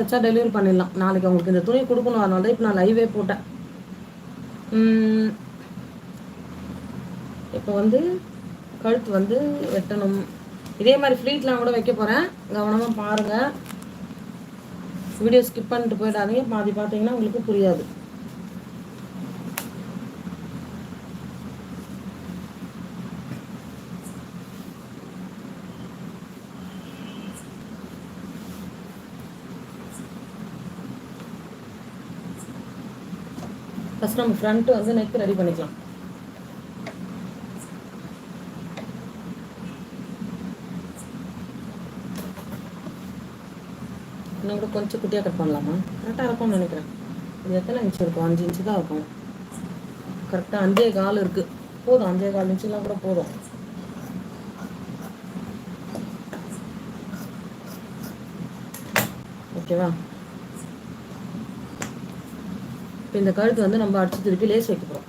வச்சா டெலிவரி பண்ணிடலாம். நாளைக்கு அவங்களுக்கு இந்த துணி கொடுக்கணும். அதனால தான் இப்போ நான் லைவே போட்டேன். இப்போ வந்து கழுத்து வந்து வெட்டணும். இதே மாதிரி ஃப்ளீட்லாம் கூட வைக்க போகிறேன் கவனமாக பாருங்கள் வீடியோ ஸ்கிப் பண்ணிட்டு போயிடாதீங்க. பாதி பார்த்தீங்கன்னா உங்களுக்கு புரியாது. ஃபஸ்ட் நம்ம ஃப்ரண்ட்டு வந்து நெக் ரெடி பண்ணிக்கலாம். இன்னும் கூட கொஞ்சம் குட்டியாக கட் பண்ணலாமா? கரெக்டாக இருக்கும்னு நினைக்கிறேன். இது எத்தனை இன்ச்சு இருக்கும்? அஞ்சு இன்ச்சு தான் இருக்கும். கரெக்டாக அஞ்சே கால் இருக்குது போதும் அஞ்சே கால் இன்ச்சுலாம் கூட போதும். ஓகேவா இப்போ இந்த கழுத்து வந்து நம்ம அடிச்சு திருப்பி லேஸ் வைக்க போகிறோம்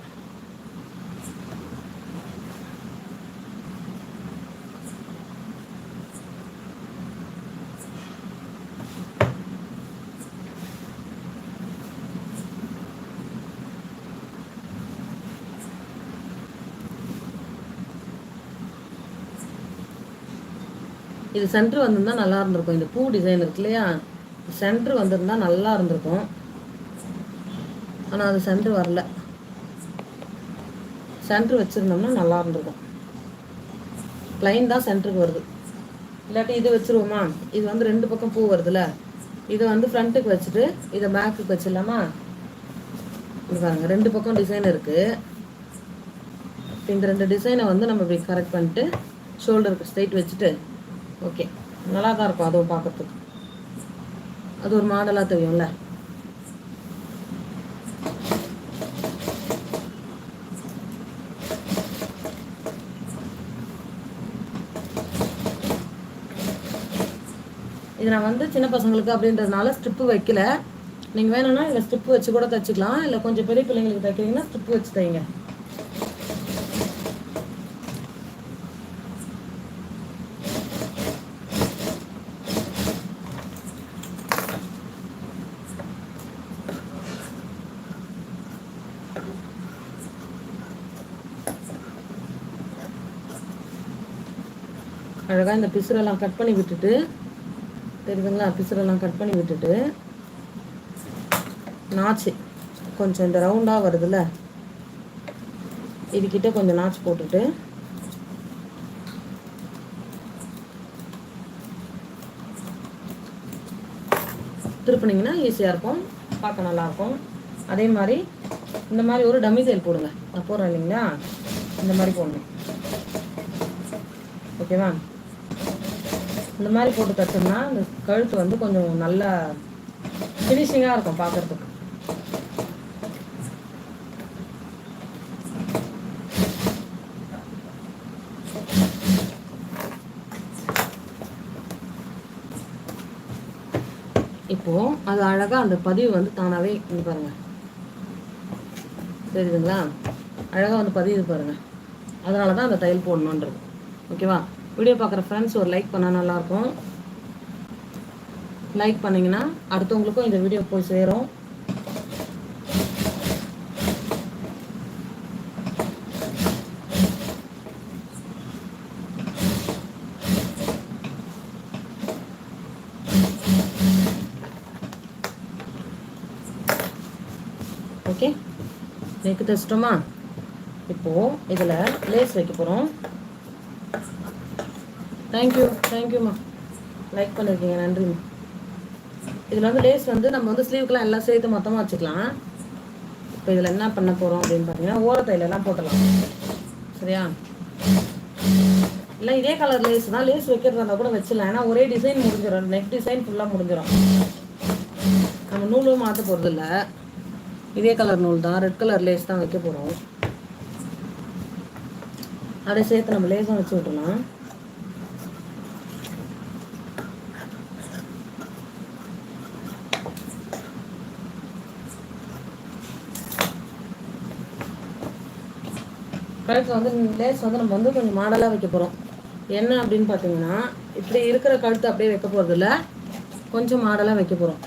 இது சென்டர் வந்திருந்தா நல்லா இருந்திருக்கும். இந்த பூ டிசைன் இருக்கு இல்லையா? சென்டர் வந்திருந்தா நல்லா இருந்திருக்கும். ஆனால் அது சென்ட்ரு வரல. சென்ட்ரு வச்சுருந்தோம்னா நல்லா இருந்திருக்கும். லைன் தான் சென்டருக்கு வருது. இல்லாட்டி இது வச்சுருவோமா? இது வந்து ரெண்டு பக்கம் பூ வருதுல்ல இதை வந்து ஃப்ரண்ட்டுக்கு வச்சுட்டு இதை பேக்குக்கு வச்சிடலாமா? பாருங்க ரெண்டு பக்கம் டிசைன் இருக்குது இந்த ரெண்டு டிசைனை வந்து நம்ம இப்படி கரெக்ட் பண்ணிட்டு ஷோல்டருக்கு ஸ்ட்ரைட் வச்சுட்டு ஓகே நல்லா தான் இருக்கும் அதுவும் பார்க்குறதுக்கு. அது ஒரு மாடலாக தெரியும்ல. இது நான் வந்து சின்ன பசங்களுக்கு அப்படின்றதுனால ஸ்ட்ரிப்பு வைக்கல. நீங்கள் வேணும்னா இல்லை ஸ்ட்ரிப்பு வச்சு கூட தைச்சிக்கலாம். இல்லை கொஞ்சம் பெரிய பிள்ளைங்களுக்கு தைக்கிறீங்கன்னா ஸ்ட்ரிப்பு வச்சு தைங்க. அழகாக இந்த பிசுரெல்லாம் கட் பண்ணி விட்டுட்டு தெரியுதுங்களா? பிசுரெல்லாம் கட் பண்ணி விட்டுட்டு நாச்சு. கொஞ்சம் இந்த ரவுண்டாக வருதுல்ல? இதுக்கிட்ட கொஞ்சம் நாச்சு போட்டுட்டு திருப்பினீங்கன்னா ஈஸியாக இருக்கும். பார்க்க நல்லாயிருக்கும். அதே மாதிரி இந்த மாதிரி ஒரு டம்மி தையல் போடுங்க. நான் போடுறேன் இல்லைங்களா? இந்த மாதிரி போடணும். ஓகேவா இந்த மாதிரி போட்டு தட்டோம்னா இந்த கழுத்து வந்து கொஞ்சம் நல்லா ஃபினிஷிங்காக இருக்கும் பார்க்குறதுக்கு இப்போ அது அழகா அந்த பதிவு வந்து தானாவே இது பாருங்க. தெரியுதுங்களா? அழகா வந்து பதிவு பாருங்க. அதனால தான் அந்த தையல் போடணுன்றது. ஓகேவா? வீடியோ பார்க்குற ஃப்ரெண்ட்ஸ் ஒரு லைக் பண்ணால் நல்லாயிருக்கும். லைக் பண்ணிங்கன்னா அடுத்தவங்களுக்கும் இந்த வீடியோ போய் சேரும். ஓகே நெக்கு தைச்சிட்டோமா இப்போது இதில் லேஸ் வைக்க போகிறோம் தேங்க்யூ தேங்க்யூம்மா லைக் பண்ணியிருக்கீங்க நன்றிம்மா இதில் வந்து லேஸ் வந்து நம்ம வந்து ஸ்லீவுக்கெலாம் எல்லாம் சேர்த்து மொத்தமாக வச்சுக்கலாம். இப்போ இதில் என்ன பண்ண போகிறோம் அப்படின்னு பார்த்தீங்கன்னா ஓரத்தையிலலாம் போட்டலாம் சரியா? இல்லை இதே கலர் லேஸ் தான். லேஸ் வைக்கிறதா இருந்தால் கூட வச்சிடலாம். ஏன்னா ஒரே டிசைன் முடிஞ்சிடும். நெக் டிசைன் ஃபுல்லாக முடிஞ்சிடும். நம்ம நூலும் மாற்ற போகிறது இல்லை இதே கலர் நூல் தான். ரெட் கலர் லேஸ் தான் வைக்க போகிறோம் அதை சேர்த்து நம்ம லேஸும் வச்சு விட்டுலாம் கழுத்து வந்து லேஸ் வந்து நம்ம வந்து கொஞ்சம் மாடலாக வைக்க போகிறோம் என்ன அப்படின்னு பார்த்தீங்கன்னா இப்படி இருக்கிற கழுத்து அப்படியே வைக்க போகிறது இல்லை கொஞ்சம் மாடலாக வைக்க போகிறோம்